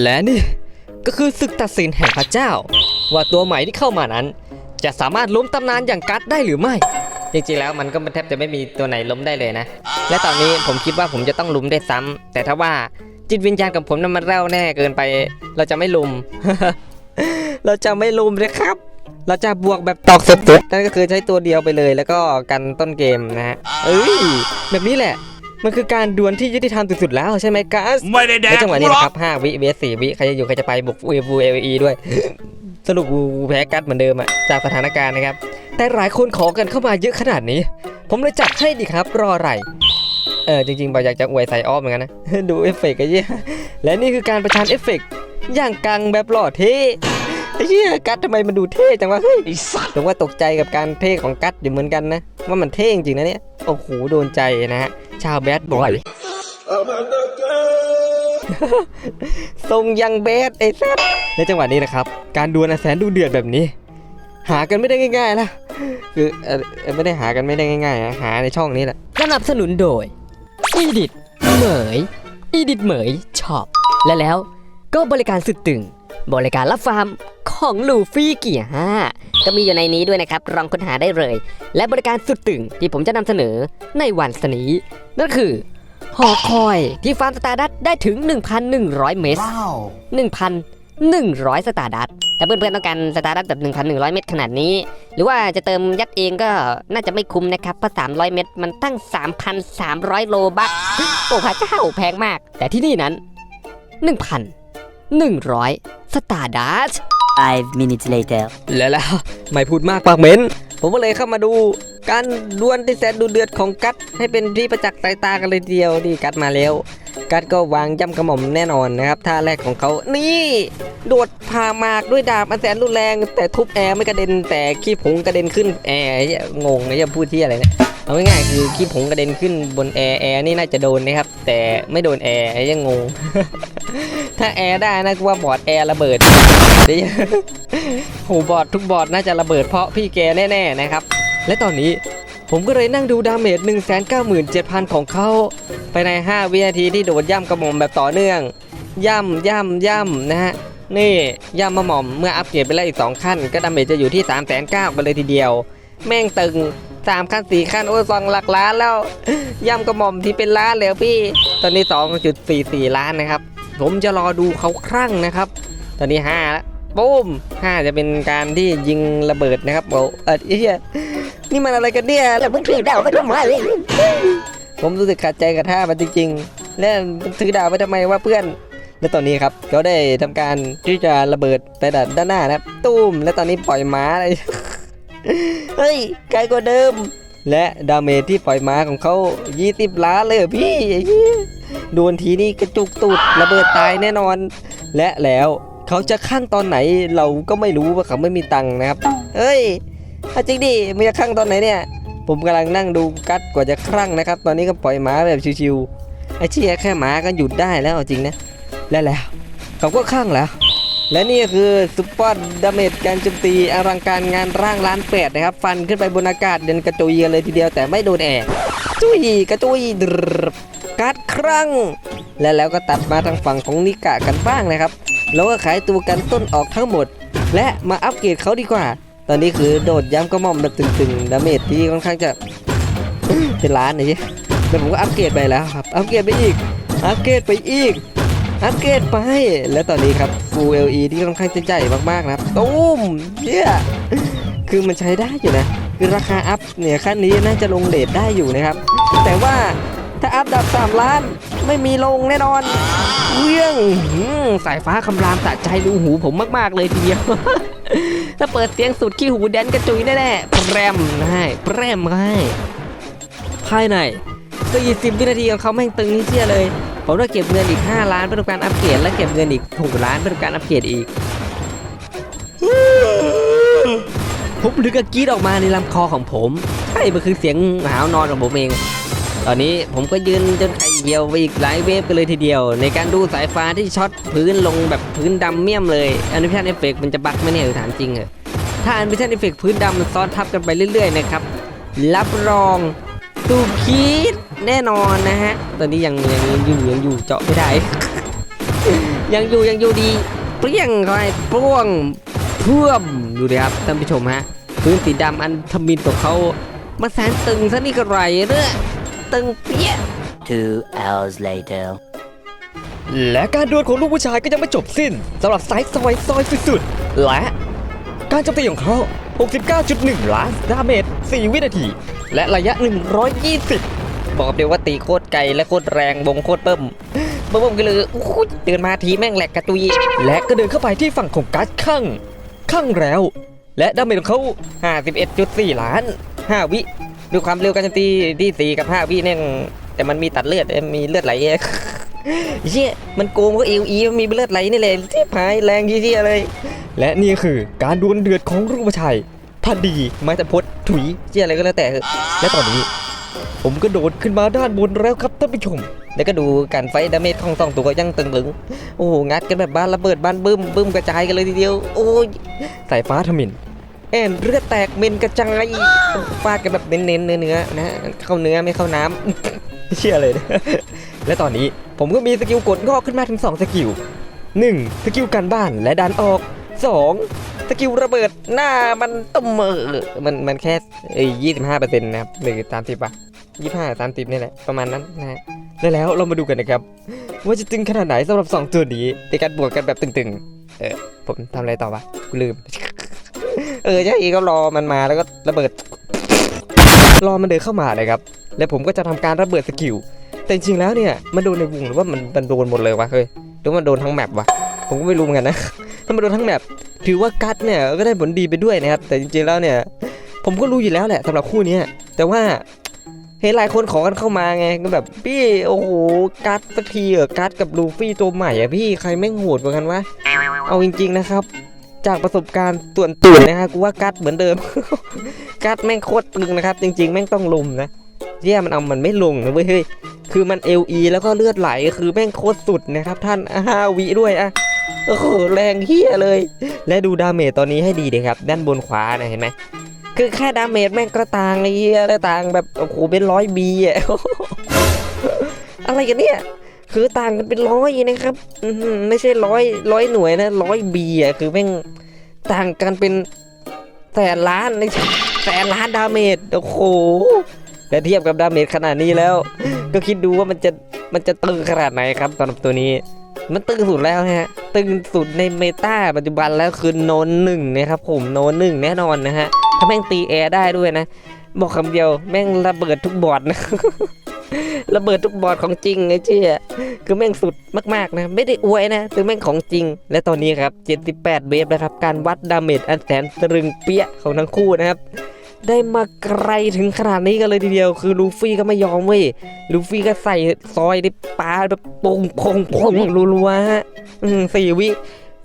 และนี่ก็คือศึกตัดสินแห่งพระเจ้า ว่าตัวใหม่ที่เข้ามานั้น จะสามารถล้มตำนานอย่างกัดได้หรือไม่ จริงๆแล้วมันก็แทบจะไม่มีตัวไหนล้มได้เลยนะ และตอนนี้ผมคิดว่าผมจะต้องลุมได้ซ้ำแต่ถ้าว่าจิตวิญญาณกับผมนั้นมันเร่าแน่เกินไป เราจะไม่ลุม เราจะไม่ลุมนะครับ เราจะบวกแบบตอกสุดๆนั่นก็คือใช้ตัวเดียวไปเลย แล้วก็กันต้นเกมนะฮะเอ้ยแบบนี้แหละ มันคือการดวลที่ยุติธรรมสุดๆแล้วใช่ไหมกัสไม่ได้แดในกจังหวะกูนี้หรอนะคกรับ5วิเวส4วิใครจะอยู่ใครจะไปบุกเอฟูเอวีด้วย สรุปกูแพ้กัดเหมือนเดิมอะจากสถานการณ์นะครับ แต่หลายคนขอกันเข้ามาเยอะขนาดนี้ ผมเลยจัดให้ดีครับ รออะไรเออจริงๆบอยอยากจะอวยใส่ออฟเหมือนกันนะ ดูเอฟเฟกต์ไอ้เหี้ยและนี่คือการประชันเอฟเฟกต์อย่างกังแบบหล่อเท่ไอ้ เหี้ยกัดทำไมมันดูเท่จังวะเฮ้ยไอ้สัตว์ผมว่าตกใจกับการเท่ของกัดอยู่เหมือนกันนะ ว่ามันเท่จริงๆนะเนี่ยโอ้โหโดนใจนะฮะชาวแบดบอยทรงยังเบสไอ้แซ่บในจังหวะนี้นะครับ การดวลอันแสนดูเดือดแบบนี้ หากันไม่ได้ง่ายๆนะคือเอ่อเอ่อไม่ได้หากันไม่ได้ง่ายๆนะหาในช่องนี้แหละสนับสนุนโดยอีดิทเหมยอีดิทเหมยชอบและแล้วก็บริการสุดตึง บริการรับฟาร์ม ของลูฟี่เกียร์ห้าก็มีอยู่ในนี้ด้วยนะครับลองค้นหาได้เลย และบริการสุดตึงที่ผมจะนำเสนอในวันนี้นั่นคือหอคอยที่ฟาร์มสตาร์ดัตได้ถึง 1,100 เมตรว้าว1,100 สตาร์ดัตถ้าเพื่อนๆต้องการสตาร์ดัตแบบ 1,100 เมตรขนาดนี้ หรือว่าจะเติมยัดเองก็น่าจะไม่คุ้มนะครับเพราะ300 เมตรมันตั้ง 3,300 โลบัคโอ้พระเจ้าแพงมาก แต่ที่นี่นั้น 1,100 สตาร์ดัต Five minutes later. แล้วล่ะไม่พูดมากปากเหม็นผมก็เลยเข้ามาดูการดวลที่แสนดูเดือดของกัดให้เป็นที่ประจักษ์สายตากันเลยเดียวดีกัดมาแล้ว กัดก็วางย่ำกระหม่อมแน่นอนนะครับท่าแรกของเขานี่โดดพามากด้วยดาบอันแสนรุนแรง แต่ทุบแอร์ไม่กระเด็นแต่ขี้ผงกระเด็นขึ้นแอร์ไอ้เหี้ยงงไอ้จะพูดที่อะไรนี่ยเอาง่ายๆคือขี้ผงกระเด็นขึ้นบนแอร์แอร์นี่น่าจะโดนนะครับแต่ไม่โดนแอร์ไอ้ยังงง ถ้าแอร์ได้นะกูว่าบอร์ดแอร์ระเบิดเดี๋ยวโหบอร์ดทุกบอร์ดน่าจะระเบิดเพราะพี่แกแน่ๆนะครับ และตอนนี้ผมก็เลยนั่งดูดาเมจ197,000 ของเขาภายใน 5 วินาทีที่โดดย่ำกระหม่อมแบบต่อเนื่อง ย่ำย่ำย่ำนะฮะนี่ย่ำมะหม่อมเมื่ออัปเกรดไปแล้วอีก 2 ขั้น ก็ดาเมจจะอยู่ที่ 3 9 0 0 0กันเลยทีเดียว แม่งตึง 3 ขั้น 4 ขั้น โอ้ยสองหลักล้านแล้ว ย่ำกระหม่อมที่เป็นล้านแล้วพี่ ตอนนี้ 2.44 ล้านนะครับ ผมจะรอดูเขาครั่งนะครับ ตอนนี้5แล้วปุ้ม5จะเป็นการที่ยิงระเบิดนะครับโอ้เออเฮียนี่มันอะไรกันเนี่ยแล้วมึงถือดาวไปทำไมผมรู้สึกขัดใจกับท่ามันจริงๆ แล้วมึงถือดาวไปทำไมวะเพื่อนและตอนนี้ครับเขาได้ทำการที่จะระเบิดไปด้านหน้านะครับ ตุ้ม และตอนนี้ปล่อยม้าเลยเฮ้ยไกลกว่าเดิม และดาเมจที่ปล่อยม้าของเขา20 ล้านเลยพี่โดนทีนี้กระจุกตูดระเบิดตายแน่นอน และแล้วเขาจะข้างตอนไหนเราก็ไม่รู้ว่าเขาไม่มีตังค์นะครับเฮ้ยอาจริงดิมันจะข้างตอนไหนเนี่ย ผมกำลังนั่งดูกัดกว่าจะครั่งนะครับ ตอนนี้ก็ปล่อยหมาแบบชิวๆไอ้เชี่ยแค่หมาก็หยุดได้แล้วจริงนะ และแล้วเขาก็ข้างแล้ว และนี่คือซุปเปอร์ดาเมจการโจมตีอลังการงานร่างล้านแปดนะครับ ฟันขึ้นไปบนอากาศเดินกระจุยเลยทีเดียวแต่ไม่โดนแอร์จุยกระจุยดรกัดครั้ง และแล้วก็ตัดมาทางฝั่งของนิกะกันบ้างนะครับแล้วก็ขายตัวกันต้นออกทั้งหมด และมาอัปเกรดเขาดีกว่า ตอนนี้คือโดดย้ำกระหม่อมแบบตึงๆดาเมจที่ค่อนข้างจะเป็นล้านเลยใช่แล้วผมก็อัปเกรดไปแล้วครับอัปเกรดไปอีกอัปเกรดไปอีก อัปเกรดไป และตอนนี้ครับ Full LE ที่ค่อนข้างจะใหญ่มากๆนะครับตุ้มเนี่ยคือมันใช้ได้อยู่นะ คือราคาอัพเนี่ยขั้นนี้น่าจะลงเลทได้อยู่นะครับ แต่ว่าถ้าอัพดับ 3 ล้าน ไม่มีลงแน่นอนเวียงสายฟ้าคำรามสะใจรูหูผมมาก ๆ เลยทีเดียว ถ้าเปิดเสียงสุดขี้หูแดนกระจุยแน่ๆแพรมให้แพรมให้ภายใน40วินาทีของเขาแม่งตึงนี่เชี่ยเลย ผมต้องเก็บเงินอีก 5 ล้านเพื่อทำการอัปเกรดและเก็บเงินอีก6ล้านเพื่อทำการอัปเกรดอีกผมลึกกรีดออกมาในลำคอของผมใช่มันคือเสียงหาวนอนของผมเอง ตอนนี้ผมก็ยืนจนไข่เหี่ยวไปอีกหลายเวฟกันเลยทีเดียว ในการดูสายฟ้าที่ช็อตพื้นลงแบบพื้นดำเมี่ยมเลยอนิเมชันเอฟเฟกมันจะบักไหมเนี่ยถามจริงเหรอถ้าอนิเมชันเอฟเฟกพื้นดำมันซ้อนทับกันไปเรื่อยๆนะครับรับรอง ตูคีดแน่นอนนะฮะ ตอนนี้ยังยังอยู่ยังอยู่เจาะไม่ได้ ยังอยู่ยังอยู่ดี เปรี้ยงเข้าไปปร่วงเพื่อมดูดิครับท่านผู้ชมฮะพื้นสีดำอันทมินของเขามาแสนตึงซะนี่ก็ไรเนี่ยตึงเปี้ย Two hours later. และการดวลของลูกผู้ชายก็ยังไม่จบสิ้นสำหรับสายซอยซอยสุดๆและการโจมตีของเขา 69.1 ล้านดาเมจ 4 วินาที และระยะ 120 บอกเดียวว่าตีโคตรไกลและโคตรแรงบงโคตรเบิ่มเบิ่มกันเลยเดินมาทีแม่งแหลกกระตุย และก็เดินเข้าไปที่ฝั่งของกัสข้างข้างแล้ว และดาเมจของเขา 51.4 ล้าน 5 วิด้วยความเร็วการโจมตีที่ 4 กับ 5 วิเนี่ยแต่มันมีตัดเลือดมีเลือดไหล เชี่ยมันโกงก็เอวีมีเลือดไหลนี่แหละที่พายแรงยี่เชี่ยเลยและนี่คือการดวลเดือดของลูกผู้ชายพันดีไมาแต่พดถุยเชี่ยอะไรก็แล้วแต่และตอนนี้ ผมก็โดดขึ้นมาด้านบนแล้วครับท่านผู้ชม แล้วก็ดูการไฟดาเมจของสองตัวยังตึงหลึงโอ้โหงัดกันแบบบ้านระเบิดบ้านบึ้มบึ้มกระจายกันเลยทีเดียว โอ้ยสายฟ้าทมินแอนเลือดแตกเมนกระจายฟาดกันแบบเน้นเนื้อเนื้อๆนะเข้าเนื้อไม่เข้าน้ำเชื่อเลยนะ และตอนนี้ผมก็มีสกิลกดงอกขึ้นมาถึง 2 สกิล 1. สกิลการบ้านและดันออก 2. สกิลระเบิดหน้ามันตุ่มเออมันมันแค่เอ้ยี่สิบห้าเปอร์เซ็นต์นะครับหรือสามสิบป่ะยี่ห้าสามสิบนี่แหละประมาณนั้นนะฮะและแล้วเรามาดูกันนะครับ ว่าจะตึงขนาดไหนสำหรับ 2 ตัวนี้ในการบวกกันแบบตึงๆ เออผมทำอะไรต่อวะกูลืม เออใช่ก็รอมันมาแล้วก็ระเบิด รอมันเดินเข้ามานะครับ และผมก็จะทำการระเบิดสกิล แต่จริงๆแล้วเนี่ยมันโดนในวงหรือว่ามันมันโดนหมดเลยวะเฮ้ยหรือว่ามันโดนทั้งแมปวะผมก็ไม่รู้เหมือนกันนะถ้ามันโดนทั้งแมปถือว่ากัดเนี่ยก็ได้ผลดีไปด้วยนะครับแต่จริงๆแล้วเนี่ย ผมก็รู้อยู่แล้วแหละสำหรับคู่นี้แต่ว่าเห็นหลายคนขอกันเข้ามาไงก็แบบพี่โอ้โหกัดสักทีเหรอกัดกับลูฟี่ตัวใหม่อะพี่ใครแม่งโหดกว่ากันวะเอาจริง ๆนะครับ จากประสบการณ์ส่วนตัวนะฮะกูว่ากัดเหมือนเดิม กัดแม่งโคตรตึงนะครับ จริง ๆ แม่งต้องลุมนะ แย่มันเอามันไม่ลงนะเว้ยเฮ้ยคือมัน LE แล้วก็เลือดไหลคือแม่งโคตรสุดนะครับท่านห้าวิด้วยอะโอ้โหแรงเฮียเลย และดูดาเมจตอนนี้ให้ดีเลยครับ ด้านบนขวานะเห็นไหมคือแค่ดาเมจแม่งก็ต่างอ้เฮียแล้วต่างแบบโอ้โหเป็นร้อยบีอะอะไรกันเนี่ยคือต่างกันเป็นร้อยนะครับไม่ใช่ร้อยร้อยหน่วยนะร้อยบีอะคือแม่งต่างกันเป็นแสนล้านในแสนล้านดาเมจโอ้โห และเทียบกับดาเมจขนาดนี้แล้ว ก็คิดดูว่ามันจะมันจะตึงขนาดไหนครับสำหรับตัวนี้ มันตึงสุดแล้วนะฮะ ตึงสุดในเมตาปัจจุบันแล้วคือโนนหนึ่งนะครับผมโนนหนึ่งแน่นอนนะฮะถ้าแม่งตีแอร์ได้ด้วยนะ บอกคำเดียวแม่งระเบิดทุกบอร์ดนะระเบิดทุกบอร์ดของจริงไอ้เชี่ยคือแม่งสุดมากๆนะ ไม่ได้อวยนะคือแม่งของจริง และตอนนี้ครับ 78เบฟนะครับ การวัดดาเมจอันแสนตรึงเปี้ยของทั้งคู่นะครับ ได้มาไกลถึงขนาดนี้กันเลยทีเดียว คือลูฟี่ก็ไม่ยอมเว้ยลูฟี่ก็ใส่ซอยได้ปาแบบปงพงพงรัวๆฮะสี่วิ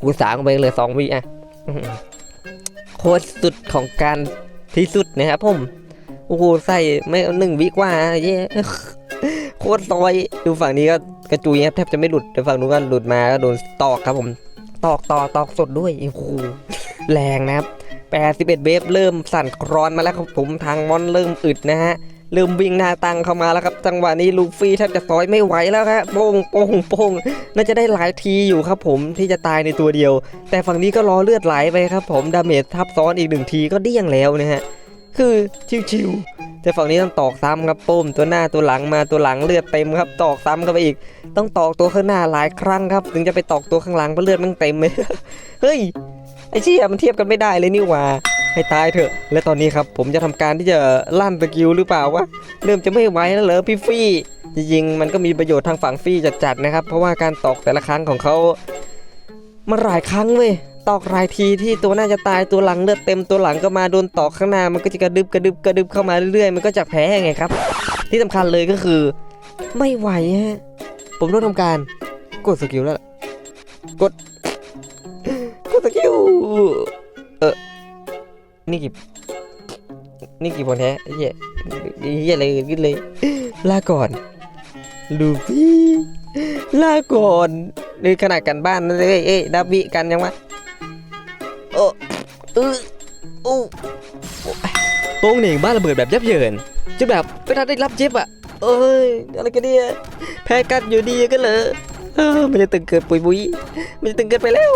คูณสามไปเลยสองวิอะโคตรสุดของการที่สุดนะครับผมโอ้โหใส่ไม่หนึ่งวิกว่าเย้โคตรซอยดูฝั่งนี้ก็กระจุยครับแทบจะไม่หลุดแต่ฝั่งนู้นก็หลุดมาก็โดนตอกครับผม ตอกต่อตอกสดด้วยโอ้โหแรงนะครับ 81เบฟเริ่มสั่นคลอนมาแล้วครับผมทางมอนเริ่มอึดนะฮะเริ่มวิ่งหน้าตังเข้ามาแล้วครับ จังหวะนี้ลูฟี่แทบจะซอยไม่ไหวแล้วครับโป้งโป้งโป้งน่าจะได้หลายทีอยู่ครับผมที่จะตายในตัวเดียว แต่ฝั่งนี้ก็รอเลือดไหลไปครับ ผมดาเมจทับซ้อนอีกหนึ่งทีก็เดี้ยงแล้วนะฮะคือชิวๆแต่ฝั่งนี้ต้องตอกซ้ำครับปุ้มตัวหน้าตัวหลังมาตัวหลังเลือดเต็มครับ ตอกซ้ำเข้าไปอีก ต้องตอกตัวข้างหน้าหลายครั้งครับ ถึงจะไปตอกตัวข้างหลังเพราะเลือดมันเต็มเลยเฮ้ย ไอ้เชี่ยมันเทียบกันไม่ได้เลยนี่หว่าให้ตายเถอะ และตอนนี้ครับผมจะทำการที่จะลั่นสกิลหรือเปล่าวะเริ่มจะไม่ไหวแล้วเหรอพี่ฟี่จริงๆมันก็มีประโยชน์ทางฝั่งฟี่จัดๆนะครับ เพราะว่าการตอกแต่ละครั้งของเขามาหลายครั้งเว้ยตอกรายทีที่ตัวน่าจะตายตัวหลังเลือดเต็มตัวหลังก็มาโดนตอกข้างหน้ามันก็จะกระดึบกระดึบกระดึบเข้ามาเรื่อยๆ มันก็จะแพ้ไงครับ ที่สำคัญเลยก็คือ ไม่ไหวฮะผมต้องทำการกดสกิลแล้วกด เออนี่กี่นี่กี่คนแท้เหี้ยเหี้ยอะไรเกิดขึ้นเลย ลาก่อน ลูฟี่ลาก่อนในขนาดกันบ้านนั่นเลยเอ้ยดับบิกันยังวะโอ้เออโอ้โป้งเหน่งบ้านระเบิดแบบยับเยินจะแบบไม่ทันได้รับเจ็บอะเอ้ยอะไรกันเนี่ยแพ้กันอยู่ดีกันเลยเออมันจะตึงเกินปุยปุยมันจะตึงเกินไปแล้ว